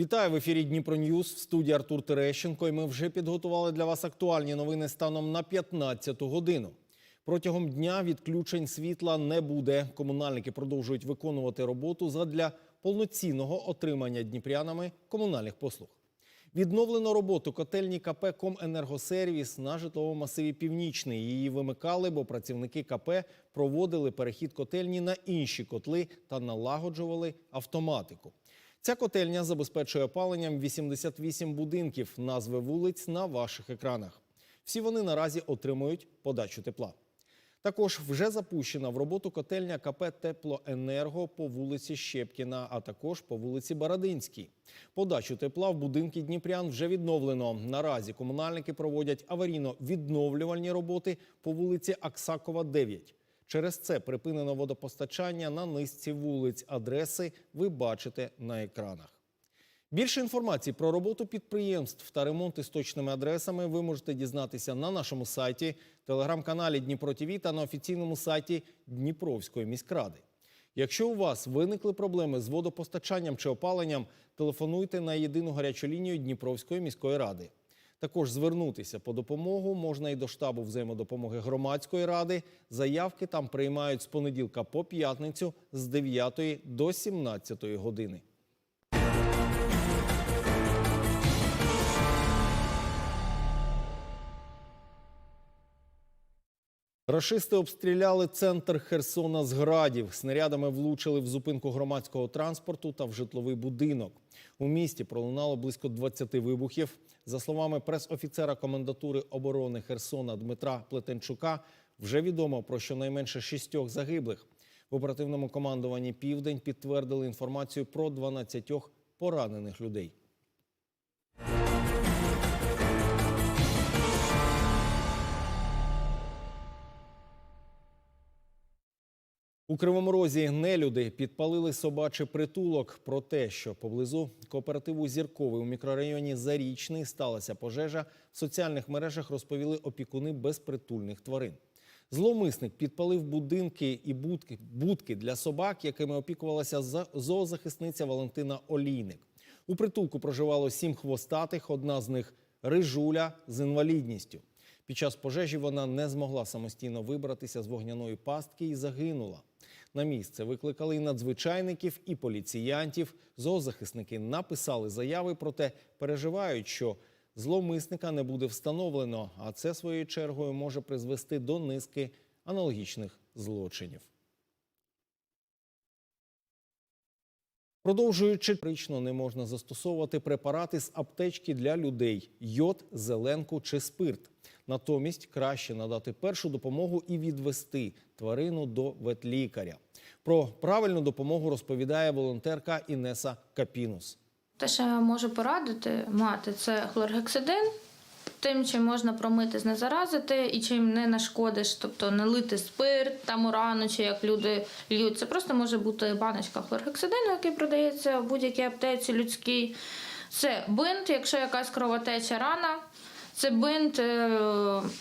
Вітаю в ефірі Дніпро Ньюз в студії Артур Терещенко. І ми вже підготували для вас актуальні новини станом на 15 годину. Протягом дня відключень світла не буде. Комунальники продовжують виконувати роботу задля повноцінного отримання дніпрянами комунальних послуг. Відновлено роботу котельні КП «Коменергосервіс» на житловому масиві Північний. Її вимикали, бо працівники КП проводили перехід котельні на інші котли та налагоджували автоматику. Ця котельня забезпечує опаленням 88 будинків, назви вулиць на ваших екранах. Всі вони наразі отримують подачу тепла. Також вже запущена в роботу котельня КП Теплоенерго по вулиці Щепкіна, а також по вулиці Барадинській. Подачу тепла в будинки Дніпрян вже відновлено. Наразі комунальники проводять аварійно-відновлювальні роботи по вулиці Аксакова, 9. Через це припинено водопостачання на низці вулиць. Адреси ви бачите на екранах. Більше інформації про роботу підприємств та ремонти з точними адресами ви можете дізнатися на нашому сайті, телеграм-каналі Дніпро ТІВІ та на офіційному сайті Дніпровської міськради. Якщо у вас виникли проблеми з водопостачанням чи опаленням, телефонуйте на єдину гарячу лінію Дніпровської міської ради. Також звернутися по допомогу можна і до штабу взаємодопомоги громадської ради. Заявки там приймають з понеділка по п'ятницю з 9 до 17 години. Рашисти обстріляли центр Херсона з градів. Снарядами влучили в зупинку громадського транспорту та в житловий будинок. У місті пролунало близько 20 вибухів. За словами прес-офіцера комендатури оборони Херсона Дмитра Плетенчука, вже відомо про щонайменше шістьох загиблих. В оперативному командуванні Південь підтвердили інформацію про 12 поранених людей. У Кривому Розі нелюди підпалили собачий притулок. Про те, що поблизу кооперативу Зірковий у мікрорайоні Зарічний сталася пожежа, в соціальних мережах розповіли опікуни безпритульних тварин. Зловмисник підпалив будинки і будки, будки для собак, якими опікувалася за- зоозахисниця Валентина Олійник. У притулку проживало сім хвостатих, одна з них рижуля з інвалідністю. Під час пожежі вона не змогла самостійно вибратися з вогняної пастки і загинула. На місце викликали і надзвичайників, і поліціянтів. Зоозахисники написали заяви, проте переживають, що зловмисника не буде встановлено, а це своєю чергою може призвести до низки аналогічних злочинів. Продовжуючи прично не можна застосовувати препарати з аптечки для людей йод, зеленку чи спирт. Натомість краще надати першу допомогу і відвести тварину до ветлікаря. Про правильну допомогу розповідає волонтерка Інеса Капінус. Те, що я можу порадити мати, це хлоргексидин. Тим, чим можна промити, знезаразити і чим не нашкодиш, тобто не лити спирт там у рану, чи як люди льють. Це просто може бути баночка хлоргексидину, який продається в будь-якій аптеці людській. Це бинт, якщо якась кровотеча рана. Це бинт, е,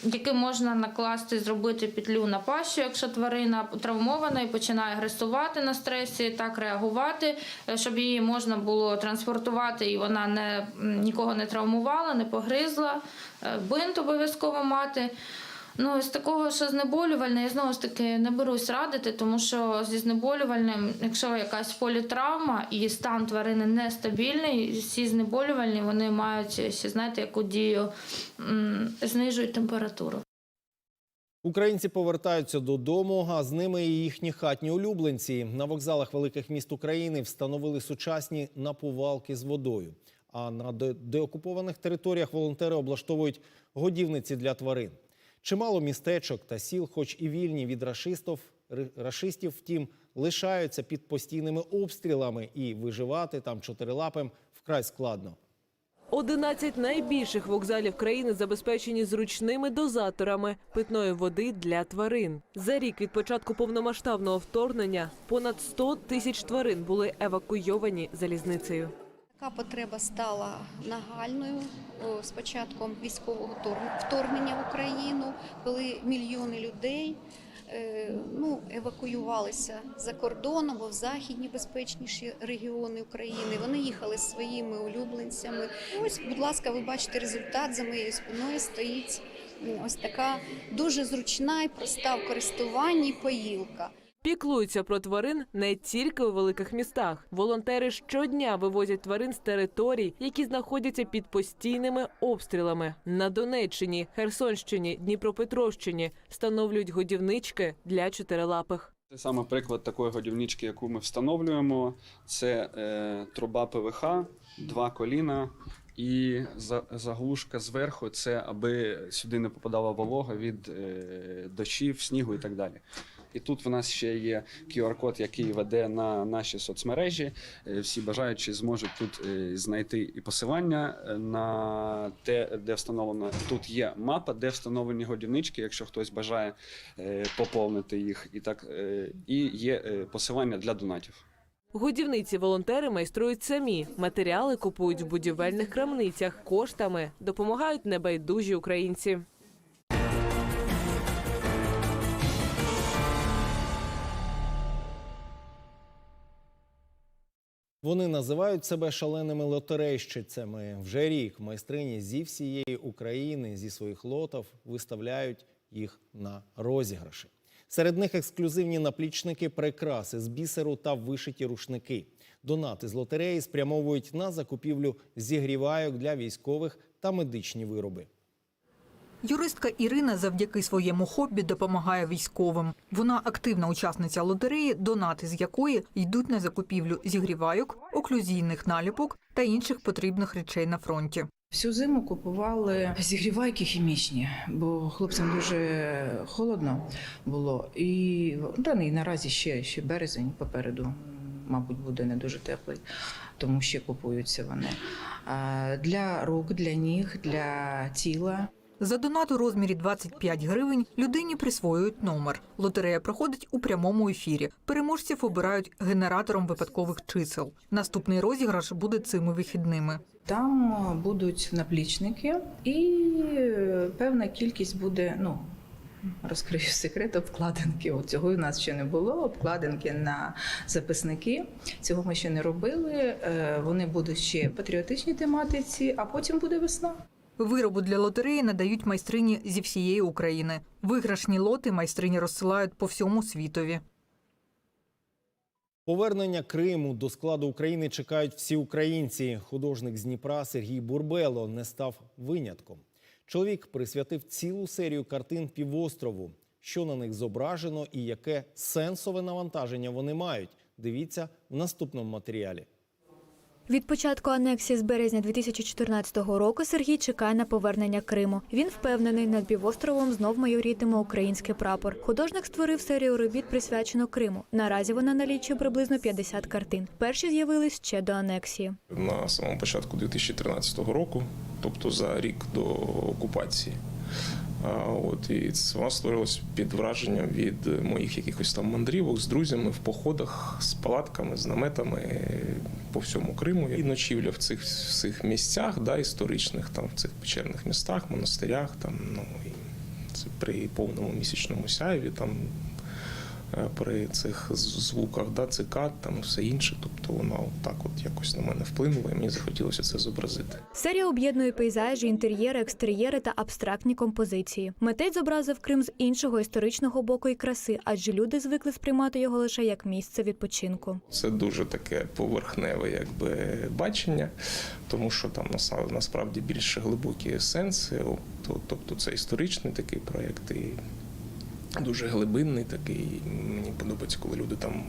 який можна накласти, зробити петлю на пащу, якщо тварина травмована і починає агресувати на стресі, так реагувати, е, щоб її можна було транспортувати і вона не, нікого не травмувала, не погризла. Е, Бинт обов'язково мати. Ну, з такого, що знеболювальне, я знову ж таки не берусь радити, тому що зі знеболювальним, якщо якась політравма і стан тварини нестабільний, всі знеболювальні вони мають ще знаєте, яку дію знижують температуру. Українці повертаються додому, а з ними і їхні хатні улюбленці. На вокзалах великих міст України встановили сучасні напувалки з водою. А на деокупованих територіях волонтери облаштовують годівниці для тварин. Чимало містечок та сіл, хоч і вільні від рашистів, рашистів, втім, лишаються під постійними обстрілами, і виживати там чотирилапим вкрай складно. 11 найбільших вокзалів країни забезпечені зручними дозаторами питної води для тварин. За рік від початку повномасштабного вторгнення понад 100 тисяч тварин були евакуйовані залізницею. Така потреба стала нагальною з початком військового втор- вторгнення в Україну, коли мільйони людей е, ну, евакуювалися за кордон або в західні безпечніші регіони України. Вони їхали зі своїми улюбленцями. Ось, будь ласка, ви бачите результат за моєю спиною стоїть ось така дуже зручна і проста в користуванні поїлка. Піклуються про тварин не тільки у великих містах. Волонтери щодня вивозять тварин з територій, які знаходяться під постійними обстрілами. На Донеччині, Херсонщині, Дніпропетровщині встановлюють годівнички для чотирилапих. Це саме приклад такої годівнички, яку ми встановлюємо. Це е, труба ПВХ, два коліна і за- заглушка зверху. Це аби сюди не попадала волога від е, дощів, снігу і так далі. І тут в нас ще є QR-код, який веде на наші соцмережі. Е, Всі бажаючі зможуть тут е, знайти і посилання е, на те, де встановлено. Тут є мапа, де встановлені годівнички, якщо хтось бажає поповнити їх. І так і є посилання для донатів. Годівниці волонтери майструють самі. Матеріали купують в будівельних крамницях. Коштами допомагають небайдужі українці. Вони називають себе шаленими лотерейщицями. Вже рік майстрині зі всієї України зі своїх лотів виставляють їх на розіграші. Серед них ексклюзивні наплічники, прикраси з бісеру та вишиті рушники. Донати з лотереї спрямовують на закупівлю зігрівайок для військових та медичні вироби. Юристка Ірина завдяки своєму хобі допомагає військовим. Вона активна учасниця лотереї, донати з якої йдуть на закупівлю зігрівайок, оклюзійних наліпок та інших потрібних речей на фронті. Всю зиму купували зігрівайки хімічні, бо хлопцям дуже холодно було. І та і наразі ще, ще березень попереду, мабуть, буде не дуже теплий, тому ще купуються вони. Для рук, для ніг, для тіла. За донат у розмірі 25 гривень людині присвоюють номер. Лотерея проходить у прямому ефірі. Переможців обирають генератором випадкових чисел. Наступний розіграш буде цими вихідними. Там е, будуть наплічники, і е, певна кількість буде, ну. Розкрию секрет обкладинки. От цього у нас ще не було. Обкладинки на записники. Цього ми ще не робили. Е, Вони будуть ще патріотичній тематиці, а потім буде весна. Виробу для лотереї надають майстрині зі всієї України. Виграшні лоти майстрині розсилають по всьому світові. Повернення Криму до складу України чекають всі українці. Художник з Дніпра Сергій Бурбело не став винятком. Чоловік присвятив цілу серію картин півострову. Що на них зображено і яке сенсове навантаження вони мають. Дивіться в наступному матеріалі. Від початку анексії з березня 2014 року Сергій чекає на повернення Криму. Він впевнений, над півостровом знов майорітиме український прапор. Художник створив серію робіт, присвячену Криму. Наразі вона налічує приблизно 50 картин. Перші з'явились ще до анексії. на самому початку 2013 року, тобто за рік до окупації. От і це вона створилась під враженням від моїх якихось там мандрівок з друзями в походах з палатками, з наметами по всьому Криму. І ночівля в цих всіх місцях, да, історичних, там в цих печерних містах, монастирях, там ну і це при повному місячному сяєві, там при цих звуках, да, цикад, там все інше. Тобто вона так от якось на мене вплинула, і мені захотілося це зобразити. Серія об'єднує пейзажі, інтер'єри, екстер'єри та абстрактні композиції. Митець зобразив Крим з іншого історичного боку і краси, адже люди звикли сприймати його лише як місце відпочинку. Це дуже таке поверхневе якби бачення, тому що там насправді більш глибокі сенси. Тобто це історичний такий проєкт і дуже глибинний такий. Мені подобається, коли люди там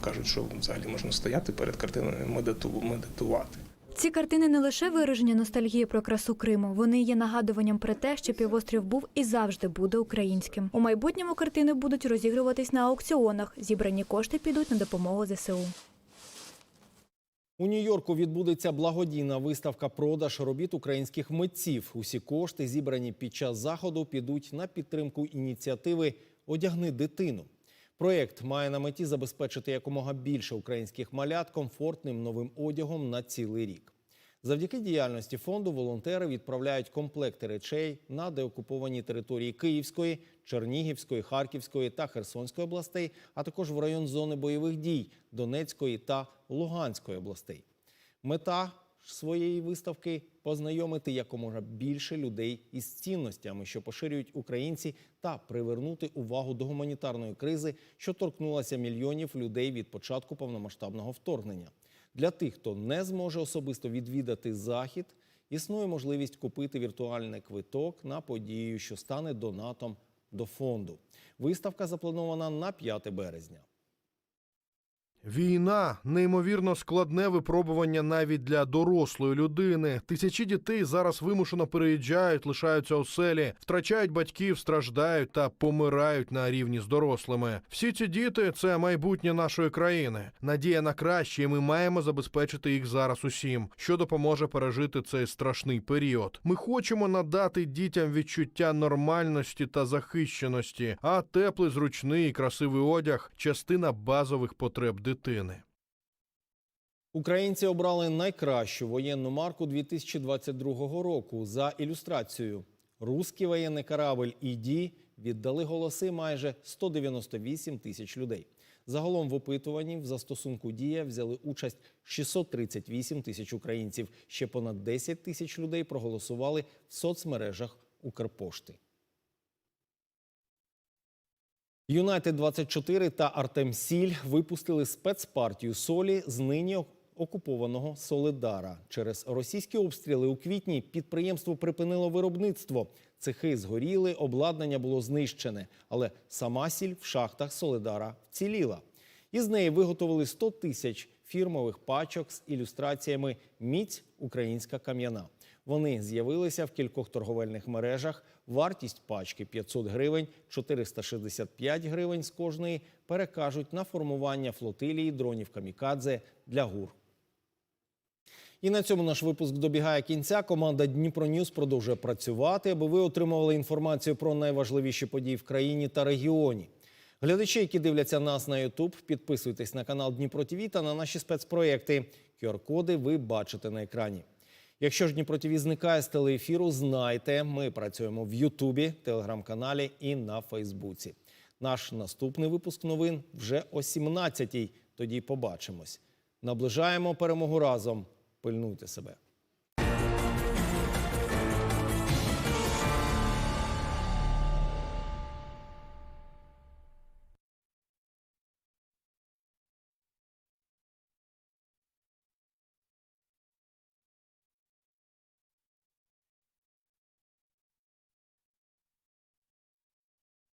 кажуть, що взагалі можна стояти перед картиною медитувати. Ці картини не лише вираження ностальгії про красу Криму, вони є нагадуванням про те, що півострів був і завжди буде українським. У майбутньому картини будуть розігруватись на аукціонах. Зібрані кошти підуть на допомогу ЗСУ. У Нью-Йорку відбудеться благодійна виставка продаж робіт українських митців. Усі кошти, зібрані під час заходу, підуть на підтримку ініціативи Одягни дитину. Проєкт має на меті забезпечити якомога більше українських малят комфортним новим одягом на цілий рік. Завдяки діяльності фонду волонтери відправляють комплекти речей на деокуповані території Київської, Чернігівської, Харківської та Херсонської областей, а також в район зони бойових дій Донецької та Луганської областей. Мета своєї виставки познайомити якомога більше людей із цінностями, що поширюють українці, та привернути увагу до гуманітарної кризи, що торкнулася мільйонів людей від початку повномасштабного вторгнення. Для тих, хто не зможе особисто відвідати захід, існує можливість купити віртуальний квиток на подію, що стане донатом до фонду. Виставка запланована на 5 березня. Війна неймовірно складне випробування навіть для дорослої людини. Тисячі дітей зараз вимушено переїжджають, лишаються у селі, втрачають батьків, страждають та помирають на рівні з дорослими. Всі ці діти це майбутнє нашої країни. Надія на краще, і ми маємо забезпечити їх зараз усім, що допоможе пережити цей страшний період. Ми хочемо надати дітям відчуття нормальності та захищеності, а теплий, зручний і красивий одяг частина базових потреб дитини. Українці обрали найкращу воєнну марку 2022 року за ілюстрацією. Руський воєнний корабль «Іді» віддали голоси майже 198 тисяч людей. Загалом в опитуванні в застосунку «Дія» взяли участь 638 тисяч українців. Ще понад 10 тисяч людей проголосували в соцмережах Укрпошти. Юнайтед 24 та Артем Сіль випустили спецпартію солі з нині окупованого Солидара. Через російські обстріли у квітні підприємство припинило виробництво. Цехи згоріли, обладнання було знищене, але сама сіль в шахтах Солидара вціліла. Із неї виготовили 100 тисяч фірмових пачок з ілюстраціями Міць українська кам'яна. Вони з'явилися в кількох торговельних мережах. Вартість пачки 500 гривень, 465 гривень з кожної перекажуть на формування флотилії дронів камікадзе для ГУР. І на цьому наш випуск добігає кінця. Команда Дніпро Ньюс продовжує працювати, аби ви отримували інформацію про найважливіші події в країні та регіоні. Глядачі, які дивляться нас на YouTube, підписуйтесь на канал Дніпро ТВ та на наші спецпроєкти. QR-коди ви бачите на екрані. Якщо ж Дніпро ТВ зникає з телеефіру, знайте, ми працюємо в Ютубі, телеграм-каналі і на Фейсбуці. Наш наступний випуск новин вже о 17-й. Тоді побачимось. Наближаємо перемогу разом. Пильнуйте себе.